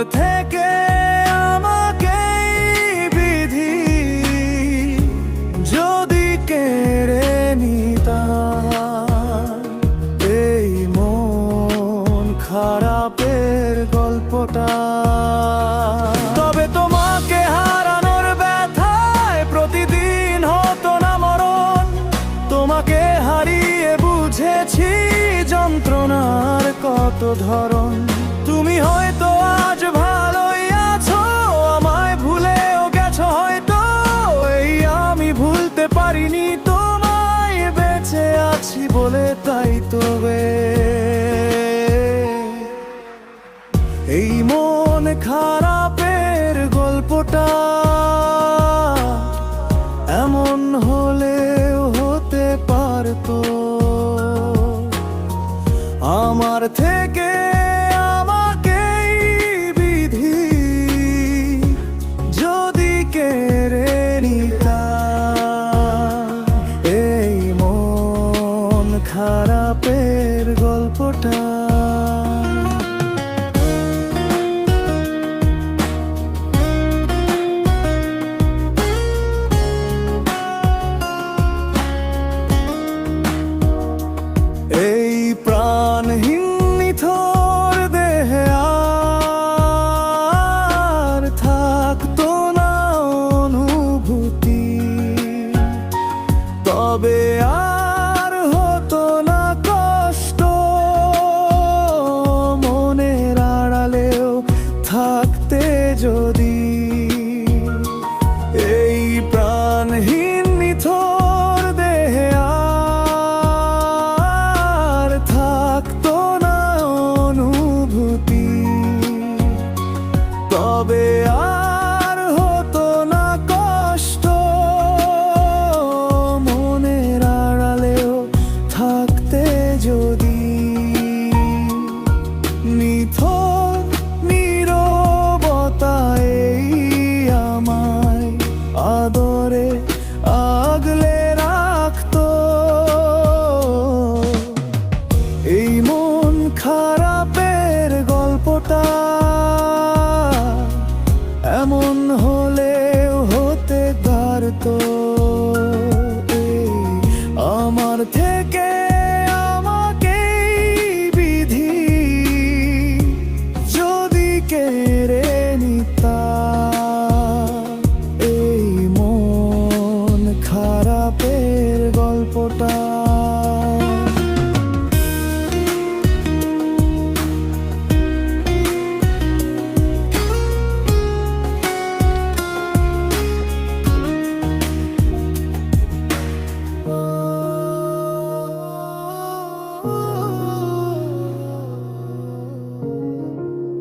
তোমার থেকে আমাকে বিধি। যদি কেড়ে নিতা এই মন খারাপের গল্পটা। তবে তোমাকে হারানোর ব্যথায় প্রতিদিন না মরণ। তোমাকে হারিয়ে বুঝেছি যন্ত্রণার কত ধরন তুমি হয়তো বলে তাই তবে। এই মন খারাপের গল্পটা এমন হলেও হতে পারতো। আমার থেকে যদি এই প্রাণহীন নিথর দেহে আর থাকতো না অনুভূতি, তবে আর হতো না কষ্ট। মনের আড়ালেও থাকতে যদি নিথর